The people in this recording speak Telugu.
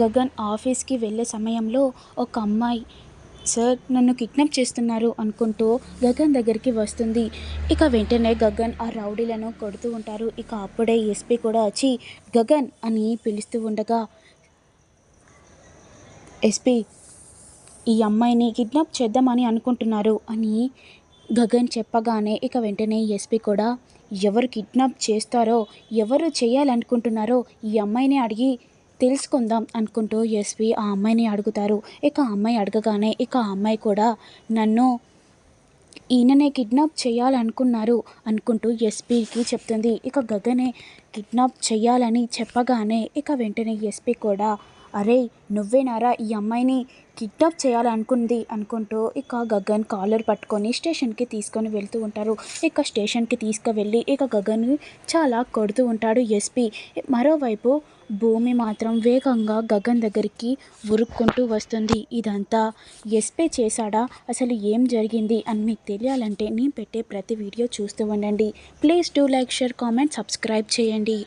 గగన్ ఆఫీస్కి వెళ్ళే సమయంలో ఒక అమ్మాయి సార్ నన్ను కిడ్నాప్ చేస్తున్నారు అనుకుంటూ గగన్ దగ్గరికి వస్తుంది. ఇక వెంటనే గగన్ ఆ రౌడీలను కొడుతూ ఉంటారు. ఇక అప్పుడే ఎస్పీ కూడా వచ్చి గగన్ అని పిలుస్తూ ఉండగా ఎస్పీ ఈ అమ్మాయిని కిడ్నాప్ చేద్దామని అనుకుంటున్నారు అని గగన్ చెప్పగానే ఇక వెంటనే ఎస్పీ కూడా ఎవరు కిడ్నాప్ చేస్తారో ఎవరు చేయాలనుకుంటున్నారో ఈ అమ్మాయిని అడిగి తెలుసుకుందాం అనుకుంటూ ఎస్పీ ఆ అమ్మాయిని అడుగుతారు. ఇక ఆ అమ్మాయి అడగగానే ఇక ఆ అమ్మాయి కూడా నన్ను ఈయననే కిడ్నాప్ చేయాలనుకున్నారు అనుకుంటూ ఎస్పీకి చెప్తుంది. ఇక గగనే కిడ్నాప్ చేయాలని చెప్పగానే ఇక వెంటనే ఎస్పీ కూడా అరే నువ్వేనారా ఈ అమ్మాయిని కిడ్నాప్ చేయాలనుకుంది అనుకుంటూ ఇక గగన్ కాలర్ పట్టుకొని స్టేషన్కి తీసుకొని వెళ్తూ ఉంటారు. ఇక స్టేషన్కి తీసుకువెళ్ళి ఇక గగన్ చాలా కొడుతూ ఉంటాడు ఎస్పీ మరోవైపు భూమి మాత్రం వేగంగా గగన్ దగ్గరికి ఉరుక్కుంటూ వస్తుంది. ఇదంతా ఎస్పీ చేశాడా? అసలు ఏం జరిగింది అని మీకు తెలియాలంటే నేను పెట్టే ప్రతి వీడియో చూస్తూ ఉండండి. Please do like share comment subscribe చేయండి.